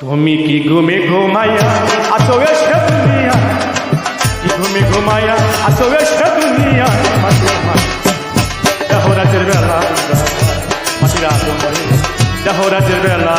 তুমি কি ঘুমে ঘুমাইয়া আছো এসে দুনিয়া। কি ঘুমে ঘুমাইয়া আছো এসে দুনিয়া। দেখো রাতের বেলা আদম দেখো রাতের বেলা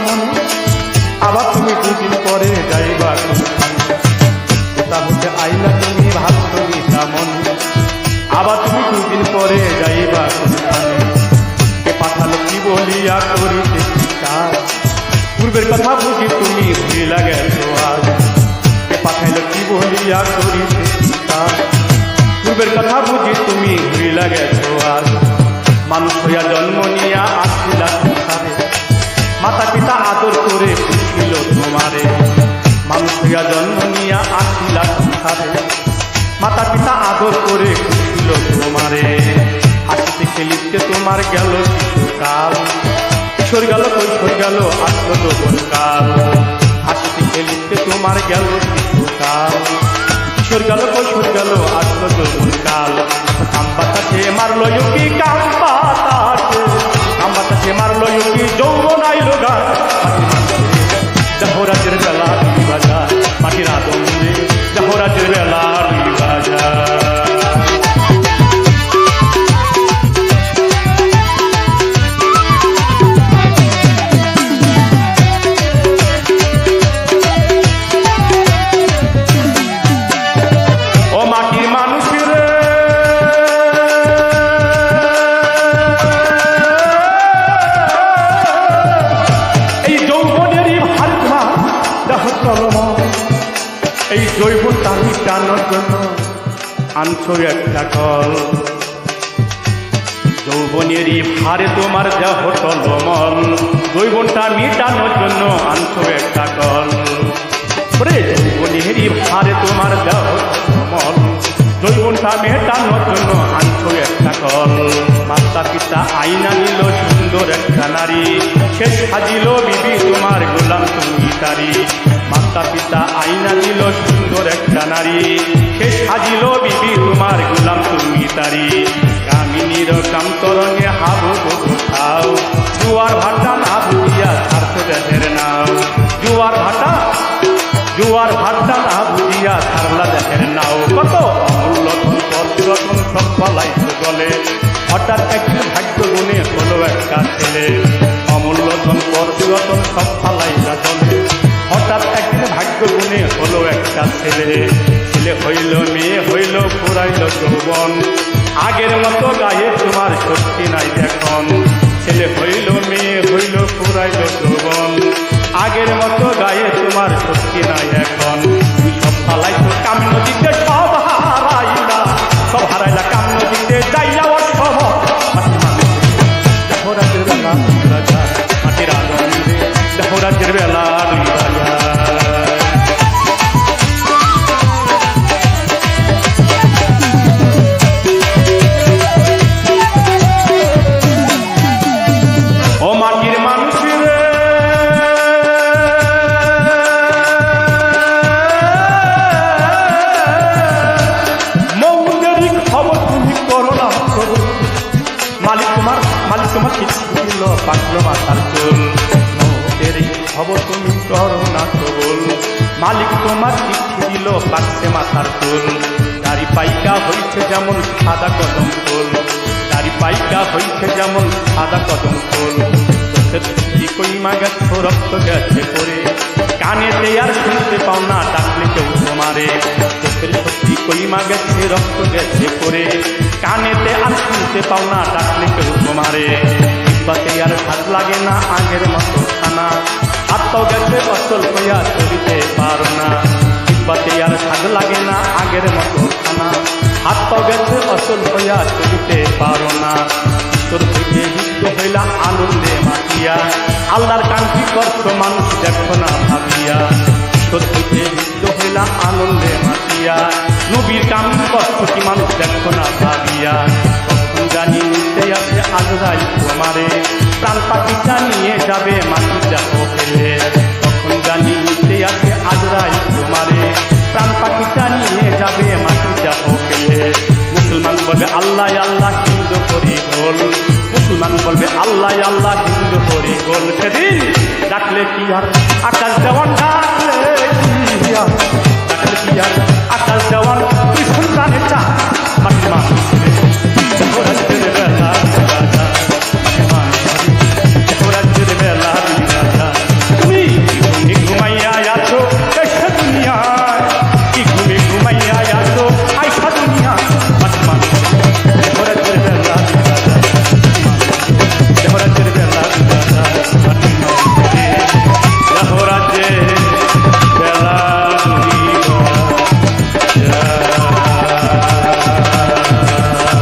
ভাবছ আবার তুমি দুদিন পরে যাইবা কোথা হতে আইলা তুমি ভাবছ আবার তুমি দুদিন পরে যাইবা কে পাঠালো কি বলিয়া করিতে পূর্বের কথা বুঝি তুমি ভুলিলা গেছো আজ। কে পাঠাইলো কি বলিয়া করিতে পূর্বের কথা বুঝি তুমি ভুলিলা গেছো আজ। মানুষ হইয়া জন্ম নিয়া আসিলা সংসারে মাতা পিতা আদর করে খুশিল তোমারে। মানুষ হইয়া জন্ম নিয়া আসিলা সংসারে। মাতা পিতা আদর করে খুশিল তোমারে। হাসিতে খেলিতে তোমার গেল কাল কিশোর গেল, কৈশোর গেল আসলো কাল হাসিতে খেলিতে তোমার গেল কিছু কাল কিশোর গেল, কৈশোর গেল আসলো যৌবন জৈব তারি টানোর জন্য আনছো একটা কল। যৌবনেরই ভারে তোমার দেহ টলমল যৌবনটা মিটানোর জন্য আনছো একটা কল। ওরে, যৌবনেরই ভারে তোমার দেহ টলমল যৌবনটা মেটানোর জন্য আনছো একটা কল। মাতা পিতা আইনা নিল সুন্দর একটা নারী। সে সাজিল বিবি তোমার গোলাম তুমি তারি। মাতা পিতা আইনা দিল সুন্দর একটা নারী। সে সাজিল বিবি তোমার গোলাম তুমি তারি কামিনীর কান্তরণে হাবু খাও। জুয়ার ভাটা না বুঝিয়া স্বার্থ দেশের নাও। জুয়ার ভাটা জুয়ার ভাটা না বুঝিয়া সারলা দেশের নাও। কত অমূল্য রতন সব পালাই গলে হঠাৎ একদিন ভাগ্য গুণে হলো একটা ছেলে। অমূল্য সব চলে। হঠাৎ একদিন ভাগ্য গুণে হলো একটা ছেলে। ছেলে হইল, মেয়ে হইল পুরাইল যৌবন। আগের মতো গায়ে তোমার শক্তি নাই এখন। ছেলে হইল, মেয়ে হইল পুরাইল যৌবন। আগের মতো গায়ে তোমার শক্তি নাই এখন। সব পালাই মালিক তোমার মালিক তোমার কিছু দিল পাকল মাথার চুল। মৌদেরই খবর তুমি করো না প্রবল মালিক তোমার চিঠি দিল পাকছে মাথার চুল। দাড়ি পাইকা হয়েছে যেমন সাদা কদম ফুল। দাড়ি পাইকা হয়েছে যেমন সাদা কদম ছুটি কই মাগাচ্ছ রক্ত গেছে পরে। কানে আর শুনতে পাও না, ডাকলে কেউ তোমারে। কই মাগাচ্ছে রক্ত গেছে পরে। কানেতে আর শুনতে পাও না ডাকলে কেউ তোমারে। বাতে আর ভাত লাগে না, আগের মতো খানা। হাত পাও গেছে, অচল হইয়া চলিতে পারো না। বাতে আর স্বাদ লাগে না, আগের মতো খানা। হাত পাও গেছে, অচল হইয়া চলিতে পারো না। তোর হইতে বিদ্য হইলা আনন্দে মাতিয়া আল্লাহর কান্তি করছ মানুষ দেখো না ভাবিয়া। সত্যিতে বিদ্ধ হইলা আনন্দে মাতিয়া নবীর কান্তি করছ কি মানুষ দেখো না ভাবিয়া। তখন জানি আছে আজরাই তোমারে। প্রাণ পাখিটা নিয়ে যাবে মাটি দেখো ফেলে। তখন জানি আছে আজরাই তোমারে। প্রাণ পাখিটা নিয়ে যাবে মাটি দেখো ফেলে। মুসলমান বলবে, আল্লাহ আল্লাহ, হিন্দু করি গোল মুসলমান বলবে, আল্লাহ আল্লাহ, হিন্দু করি গোল সেদিন ডাকলে কি আর? আকাশ দেওয়ান ডাকলে কি আর?